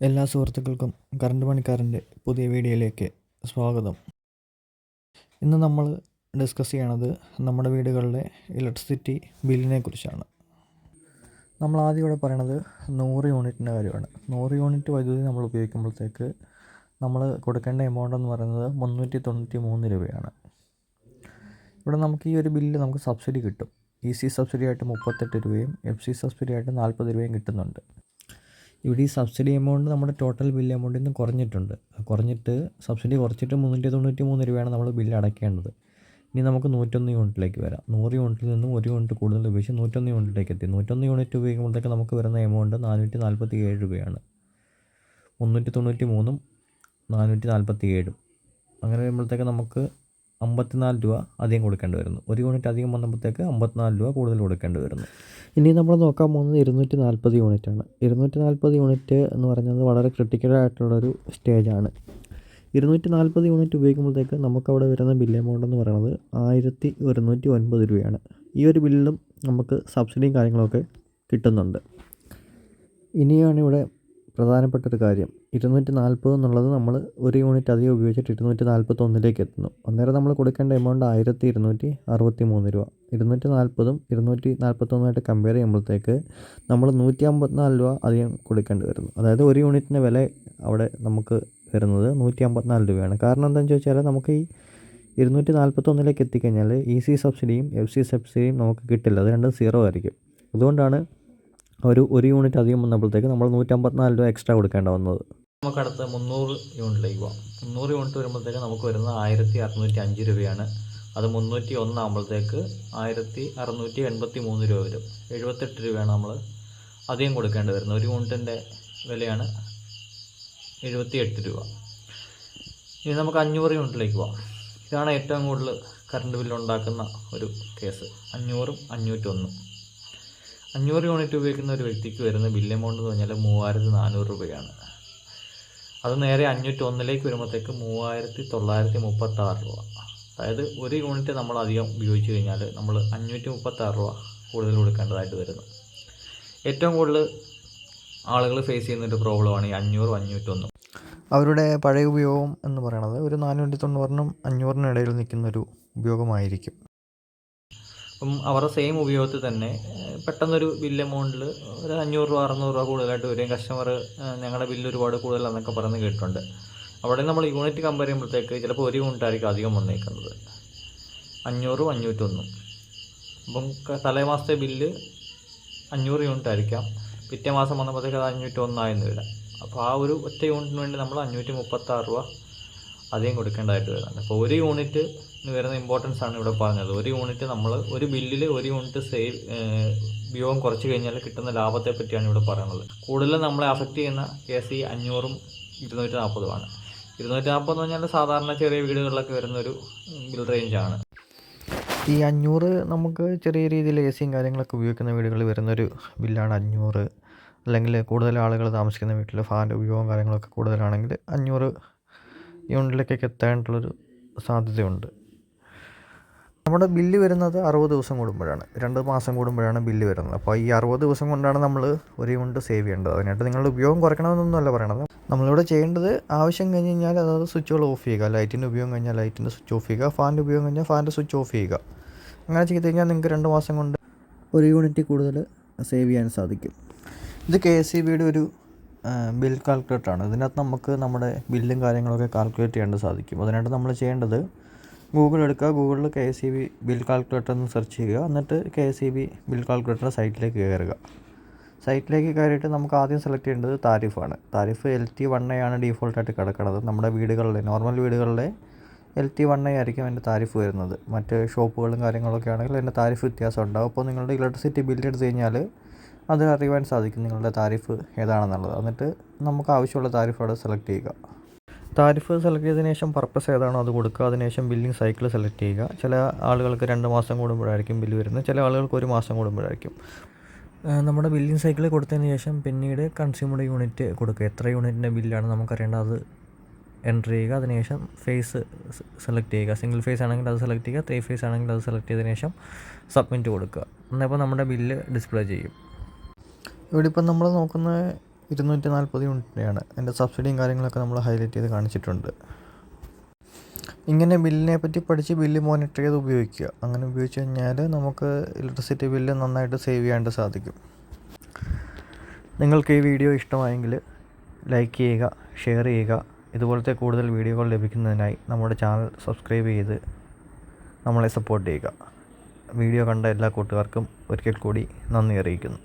എല്ലാ സുഹൃത്തുക്കൾക്കും കറണ്ട് പണിക്കാരന്റെ പുതിയ വീഡിയോയിലേക്ക് സ്വാഗതം. ഇന്ന് നമ്മൾ ഡിസ്കസ് ചെയ്യണത് നമ്മുടെ വീടുകളിലെ ഇലക്ട്രിസിറ്റി ബില്ലിനെ കുറിച്ചാണ്. നമ്മൾ ആദ്യം ഇവിടെ പറയണത് നൂറ് യൂണിറ്റിന്റെ കാര്യമാണ്. നൂറ് യൂണിറ്റ് വൈദ്യുതി നമ്മൾ ഉപയോഗിക്കുമ്പോഴത്തേക്ക് നമ്മൾ കൊടുക്കേണ്ട എമൗണ്ട് എന്ന് പറയുന്നത് മുന്നൂറ്റി തൊണ്ണൂറ്റി മൂന്ന് രൂപയാണ്. ഇവിടെ നമുക്ക് ഈ ഒരു ബില്ല് നമുക്ക് സബ്സിഡി കിട്ടും. ഇ സി സബ്സിഡി ആയിട്ട് മുപ്പത്തെട്ട് രൂപയും എഫ് സി സബ്സിഡി ആയിട്ട് നാൽപ്പത് രൂപയും കിട്ടുന്നുണ്ട്. ഇവിടെ ഈ സബ്സിഡി എമൗണ്ട് നമ്മുടെ ടോട്ടൽ ബില്ല് എമൗണ്ടിൽ നിന്ന് കുറഞ്ഞിട്ടുണ്ട്. കുറഞ്ഞിട്ട് സബ്സിഡി കുറച്ചിട്ട് മുന്നൂറ്റി തൊണ്ണൂറ്റി മൂന്ന് രൂപയാണ് നമ്മൾ ബില്ല് അടയ്ക്കേണ്ടത് ഇനി നമുക്ക് നൂറ്റൊന്ന് യൂണിറ്റിലേക്ക് വരാം. നൂറ് യൂണിറ്റിൽ നിന്നും ഒരു യൂണിറ്റ് കൂടുതൽ ഉപയോഗിച്ച് നൂറ്റൊന്ന് യൂണിറ്റിലേക്ക് എത്തി. നൂറ്റൊന്ന് യൂണിറ്റ് ഉപയോഗിക്കുമ്പോഴത്തേക്ക് നമുക്ക് വരുന്ന എമൗണ്ട് നാനൂറ്റി നാൽപ്പത്തി ഏഴ് രൂപയാണ്. മുന്നൂറ്റി തൊണ്ണൂറ്റി മൂന്നും നാനൂറ്റി നാൽപ്പത്തി ഏഴും അങ്ങനെ വരുമ്പോഴത്തേക്ക് നമുക്ക് അമ്പത്തിനാല് രൂപ അധികം കൊടുക്കേണ്ടി വരുന്നു. ഒരു യൂണിറ്റ് അധികം വന്നപ്പോഴത്തേക്ക് അമ്പത്തിനാല് രൂപ കൂടുതൽ കൊടുക്കേണ്ടി വരുന്നു. ഇനി നമ്മൾ നോക്കാൻ പോകുന്നത് ഇരുന്നൂറ്റി നാൽപ്പത് ആണ്. ഇരുന്നൂറ്റി നാൽപ്പത് യൂണിറ്റ് എന്ന് പറയുന്നത് വളരെ ക്രിട്ടിക്കലായിട്ടുള്ളൊരു സ്റ്റേജാണ് ഇരുന്നൂറ്റി നാൽപ്പത് യൂണിറ്റ് ഉപയോഗിക്കുമ്പോഴത്തേക്ക് നമുക്കവിടെ വരുന്ന ബില്ല് എമൗണ്ട് എന്ന് പറയുന്നത് ആയിരത്തി ഒരുന്നൂറ്റി ഒൻപത് രൂപയാണ്. ഈ ഒരു ബില്ലിലും നമുക്ക് സബ്സിഡിയും കാര്യങ്ങളൊക്കെ കിട്ടുന്നുണ്ട്. ഇനിയാണ് ഇവിടെ പ്രധാനപ്പെട്ട ഒരു കാര്യം. ഇരുന്നൂറ്റി നാൽപ്പത് എന്നുള്ളത് നമ്മൾ ഒരു യൂണിറ്റ് അധികം ഉപയോഗിച്ചിട്ട് ഇരുന്നൂറ്റി നാൽപ്പത്തൊന്നിലേക്ക് എത്തുന്നു. അന്നേരം നമ്മൾ കൊടുക്കേണ്ട എമൗണ്ട് ആയിരത്തി ഇരുന്നൂറ്റി അറുപത്തി മൂന്ന് രൂപ. ഇരുന്നൂറ്റി നാൽപ്പതും ഇരുന്നൂറ്റി നാൽപ്പത്തൊന്നുമായിട്ട് കമ്പയർ ചെയ്യുമ്പോഴത്തേക്ക് നമ്മൾ നൂറ്റി അമ്പത്തിനാല് രൂപ അധികം കൊടുക്കേണ്ടി വരുന്നു. അതായത് ഒരു യൂണിറ്റിന്റെ വില അവിടെ നമുക്ക് വരുന്നത് നൂറ്റി അമ്പത്തിനാല് രൂപയാണ്. കാരണം എന്താണെന്ന് ചോദിച്ചാൽ നമുക്ക് ഈ ഇരുന്നൂറ്റി നാൽപ്പത്തൊന്നിലേക്ക് എത്തിക്കഴിഞ്ഞാൽ ഇ സി സബ്സിഡിയും എഫ് സി സബ്സിഡിയും നമുക്ക് കിട്ടില്ല. അത് രണ്ടും സീറോ ആയിരിക്കും. അതുകൊണ്ടാണ് ഒരു ഒരു യൂണിറ്റ് അധികം വന്നപ്പോഴത്തേക്ക് നമ്മൾ നൂറ്റമ്പത്തിനാല് രൂപ എക്സ്ട്രാ കൊടുക്കേണ്ട വന്നത്. നമുക്ക് അടുത്ത മുന്നൂറ് യൂണിറ്റിലേക്ക് പോകാം മുന്നൂറ് യൂണിറ്റ് വരുമ്പോഴത്തേക്ക് നമുക്ക് വരുന്നത് ആയിരത്തി അറുന്നൂറ്റി അഞ്ച് രൂപയാണ്. അത് മുന്നൂറ്റി ഒന്നാകുമ്പോഴത്തേക്ക് ആയിരത്തി അറുന്നൂറ്റി എൺപത്തി മൂന്ന് രൂപ വരും. എഴുപത്തെട്ട് രൂപയാണ് നമ്മൾ അധികം കൊടുക്കേണ്ടി വരുന്നത്. ഒരു യൂണിറ്റിന്റെ വിലയാണ് എഴുപത്തി എട്ട് രൂപ. ഇനി നമുക്ക് അഞ്ഞൂറ് യൂണിറ്റിലേക്ക് പോകാം ഇതാണ് ഏറ്റവും കൂടുതൽ കറണ്ട് ബില്ല് ഉണ്ടാക്കുന്ന ഒരു കേസ് അഞ്ഞൂറും അഞ്ഞൂറ്റൊന്നും. അഞ്ഞൂറ് യൂണിറ്റ് ഉപയോഗിക്കുന്ന ഒരു വ്യക്തിക്ക് വരുന്ന ബില്ല് എമൗണ്ട് എന്ന് പറഞ്ഞാൽ മൂവായിരത്തി നാനൂറ് രൂപയാണ്. അത് നേരെ അഞ്ഞൂറ്റി ഒന്നിലേക്ക് വരുമ്പോഴത്തേക്ക് മൂവായിരത്തി തൊള്ളായിരത്തി മുപ്പത്തി ആറ് രൂപ. അതായത് ഒരു യൂണിറ്റ് നമ്മൾ അധികം ഉപയോഗിച്ച് കഴിഞ്ഞാൽ നമ്മൾ അഞ്ഞൂറ്റി മുപ്പത്തി ആറ് രൂപ കൂടുതൽ കൊടുക്കേണ്ടതായിട്ട് വരുന്നു. ഏറ്റവും കൂടുതൽ ആളുകൾ ഫേസ് ചെയ്യുന്ന ഒരു പ്രോബ്ലമാണ് ഈ അഞ്ഞൂറും അഞ്ഞൂറ്റൊന്നും. അവരുടെ പഴയ ഉപയോഗം എന്ന് പറയുന്നത് ഒരു നാനൂറ്റി തൊണ്ണൂറിനും അഞ്ഞൂറിനും ഇടയിൽ നിൽക്കുന്നൊരു ഉപയോഗമായിരിക്കും. അപ്പം അവരുടെ സെയിം ഉപയോഗത്തിൽ തന്നെ പെട്ടെന്നൊരു ബില്ല് എമൗണ്ടിൽ ഒരു അഞ്ഞൂറ് രൂപ അറുന്നൂറ് രൂപ കൂടുതലായിട്ട് വരും. കസ്റ്റമർ ഞങ്ങളുടെ ബില്ല് ഒരുപാട് കൂടുതലാണെന്നൊക്കെ പറഞ്ഞ് കേട്ടിട്ടുണ്ട്. അവിടെ നമ്മൾ യൂണിറ്റ് കമ്പയർ ചെയ്യുമ്പോഴത്തേക്ക് ചിലപ്പോൾ ഒരു യൂണിറ്റ് ആയിരിക്കും അധികം വന്നേക്കുന്നത്. അഞ്ഞൂറും അഞ്ഞൂറ്റൊന്നും. അപ്പം തലേമാസത്തെ തലേ മാസത്തെ ബില്ല് അഞ്ഞൂറ് യൂണിറ്റ് ആയിരിക്കാം. പിറ്റേ മാസം വന്നപ്പോഴത്തേക്ക് അത് അഞ്ഞൂറ്റൊന്നായെന്ന് വരാം. അപ്പോൾ ആ ഒരു ഒറ്റ യൂണിറ്റിന് വേണ്ടി നമ്മൾ അഞ്ഞൂറ്റി മുപ്പത്താറ് രൂപ അധികം കൊടുക്കേണ്ടതായിട്ട് വരുന്നുണ്ട് അപ്പോൾ ഒരു യൂണിറ്റ് വരുന്ന ഇമ്പോർട്ടൻസ് ആണ് ഇവിടെ പറഞ്ഞത്. ഒരു യൂണിറ്റ് നമ്മൾ ഒരു ബില്ലിൽ ഒരു യൂണിറ്റ് സേവ് ഉപയോഗം കുറച്ച് കഴിഞ്ഞാൽ കിട്ടുന്ന ലാഭത്തെ പറ്റിയാണ് ഇവിടെ പറയുന്നത്. കൂടുതലും നമ്മളെ അഫക്റ്റ് ചെയ്യുന്ന കെ സി അഞ്ഞൂറും ഇരുന്നൂറ്റി നാൽപ്പതുമാണ് ഇരുന്നൂറ്റി നാൽപ്പത് എന്ന് പറഞ്ഞാൽ സാധാരണ ചെറിയ വീടുകളിലൊക്കെ വരുന്ന ഒരു ബിൽ റേഞ്ചാണ് ഈ അഞ്ഞൂറ് നമുക്ക് ചെറിയ രീതിയിൽ എ സിയും കാര്യങ്ങളൊക്കെ ഉപയോഗിക്കുന്ന വീടുകളിൽ വരുന്നൊരു ബില്ലാണ് അഞ്ഞൂറ്. അല്ലെങ്കിൽ കൂടുതൽ ആളുകൾ താമസിക്കുന്ന വീട്ടിൽ ഫാന്റെ ഉപയോഗവും കാര്യങ്ങളൊക്കെ കൂടുതലാണെങ്കിൽ അഞ്ഞൂറ് യൂണിറ്റിലേക്കൊക്കെ എത്താനായിട്ടുള്ളൊരു സാധ്യതയുണ്ട്. നമ്മുടെ ബില്ല് വരുന്നത് അറുപത് ദിവസം കൂടുമ്പോഴാണ്. രണ്ട് മാസം കൂടുമ്പോഴാണ് ബില്ല് വരുന്നത്. അപ്പോൾ ഈ അറുപത് ദിവസം കൊണ്ടാണ് നമ്മൾ ഒരു യൂണിറ്റ് സേവ് ചെയ്യേണ്ടത്. അതിനായിട്ട് നിങ്ങളുടെ ഉപയോഗം കുറയ്ക്കണമെന്നൊന്നുമല്ല പറയണത്. നമ്മളിവിടെ ചെയ്യേണ്ടത് ആവശ്യം കഴിഞ്ഞ് കഴിഞ്ഞാൽ അതായത് സ്വിച്ചുകൾ ഓഫ് ചെയ്യുക. ലൈറ്റിന്റെ ഉപയോഗം കഴിഞ്ഞാൽ ലൈറ്റിന്റെ സ്വിച്ച് ഓഫ് ചെയ്യുക. ഫാന്റെ ഉപയോഗം കഴിഞ്ഞാൽ ഫാന്റെ സ്വിച്ച് ഓഫ് ചെയ്യുക. അങ്ങനെ ചെയ്ത് കഴിഞ്ഞാൽ നിങ്ങൾക്ക് രണ്ട് മാസം കൊണ്ട് ഒരു യൂണിറ്റ് കൂടുതൽ സേവ് ചെയ്യാൻ സാധിക്കും. ഇത് കെ എസ് സി ബിയുടെ ഒരു ബിൽ കാൽക്കുലേറ്ററാണ് ഇതിനകത്ത് നമുക്ക് നമ്മുടെ ബില്ലും കാര്യങ്ങളൊക്കെ കാൽക്കുലേറ്റ് ചെയ്യേണ്ടത് സാധിക്കും. അതിനായിട്ട് നമ്മൾ ചെയ്യേണ്ടത് ഗൂഗിൾ എടുക്കുക ഗൂഗിളിൽ K S C B bill calculator എന്ന് സെർച്ച് ചെയ്യുക എന്നിട്ട് K S C B bill calculator സൈറ്റിലേക്ക് കയറുക. സൈറ്റിലേക്ക് കയറിയിട്ട് നമുക്ക് ആദ്യം സെലക്ട് ചെയ്യേണ്ടത് താരിഫാണ്. Tariff L T one A ആണ് ഡീഫോൾട്ടായിട്ട് കിടക്കുന്നത് നമ്മുടെ വീടുകളിലെ നോർമൽ വീടുകളിലെ എൽ ടി വൺ എ ആയിരിക്കും അതിന്റെ താരിഫ് വരുന്നത്. മറ്റ് ഷോപ്പുകളും കാര്യങ്ങളൊക്കെ ആണെങ്കിൽ അതിന്റെ താരിഫ് വ്യത്യാസം ഉണ്ടാകും അപ്പോൾ നിങ്ങളുടെ ഇലക്ട്രിസിറ്റി ബില്ല് എടുത്ത് കഴിഞ്ഞാൽ അത് അറിയുവാൻ സാധിക്കും നിങ്ങളുടെ താരിഫ് ഏതാണെന്നുള്ളത്. എന്നിട്ട് നമുക്ക് ആവശ്യമുള്ള താരിഫ് അവിടെ സെലക്ട് ചെയ്യുക. താരിഫ് സെലക്ട് ചെയ്തതിന് ശേഷം പർപ്പസ് ഏതാണോ അത് കൊടുക്കുക. അതിനുശേഷം ബില്ലിംഗ് സൈക്കിൾ സെലക്ട് ചെയ്യുക. ചില ആളുകൾക്ക് രണ്ട് മാസം കൂടുമ്പോഴായിരിക്കും ബില്ല് വരുന്നത്. ചില ആളുകൾക്ക് ഒരു മാസം കൂടുമ്പോഴായിരിക്കും. നമ്മുടെ ബില്ലിംഗ് സൈക്കിൾ കൊടുത്തതിന് ശേഷം പിന്നീട് കൺസ്യൂമർ യൂണിറ്റ് കൊടുക്കുക. എത്ര യൂണിറ്റിന്റെ ബില്ലാണ് നമുക്കറിയേണ്ടത് അത് എന്റർ ചെയ്യുക. അതിനുശേഷം ഫേസ് സെലക്ട് ചെയ്യുക. സിംഗിൾ ഫേസ് ആണെങ്കിൽ അത് സെലക്ട് ചെയ്യുക. ത്രീ ഫേസ് ആണെങ്കിൽ അത് സെലക്ട് ചെയ്തതിന് ശേഷം സബ്മിറ്റ് കൊടുക്കുക. എന്നപ്പോൾ നമ്മുടെ ബില്ല് ഡിസ്പ്ലേ ചെയ്യും. ഇവിടെ ഇപ്പം നമ്മൾ നോക്കുന്ന ഇരുന്നൂറ്റി നാൽപ്പത് യൂണിറ്റിന്റെയാണ് അതിന്റെ സബ്സിഡിയും കാര്യങ്ങളൊക്കെ നമ്മൾ ഹൈലൈറ്റ് ചെയ്ത് കാണിച്ചിട്ടുണ്ട്. ഇങ്ങനെ ബില്ലിനെ പറ്റി പഠിച്ച് ബില്ല് മോണിറ്റർ ചെയ്ത് ഉപയോഗിക്കുക. അങ്ങനെ ഉപയോഗിച്ച് കഴിഞ്ഞാൽ നമുക്ക് ഇലക്ട്രിസിറ്റി ബില്ല് നന്നായിട്ട് സേവ് ചെയ്യാണ്ട് സാധിക്കും. നിങ്ങൾക്ക് ഈ വീഡിയോ ഇഷ്ടമായെങ്കിൽ ലൈക്ക് ചെയ്യുക ഷെയർ ചെയ്യുക. ഇതുപോലത്തെ കൂടുതൽ വീഡിയോകൾ ലഭിക്കുന്നതിനായി നമ്മുടെ ചാനൽ സബ്സ്ക്രൈബ് ചെയ്ത് നമ്മളെ സപ്പോർട്ട് ചെയ്യുക. വീഡിയോ കണ്ട എല്ലാ കൂട്ടുകാർക്കും ഒരിക്കൽ കൂടി നന്ദി അറിയിക്കുന്നു.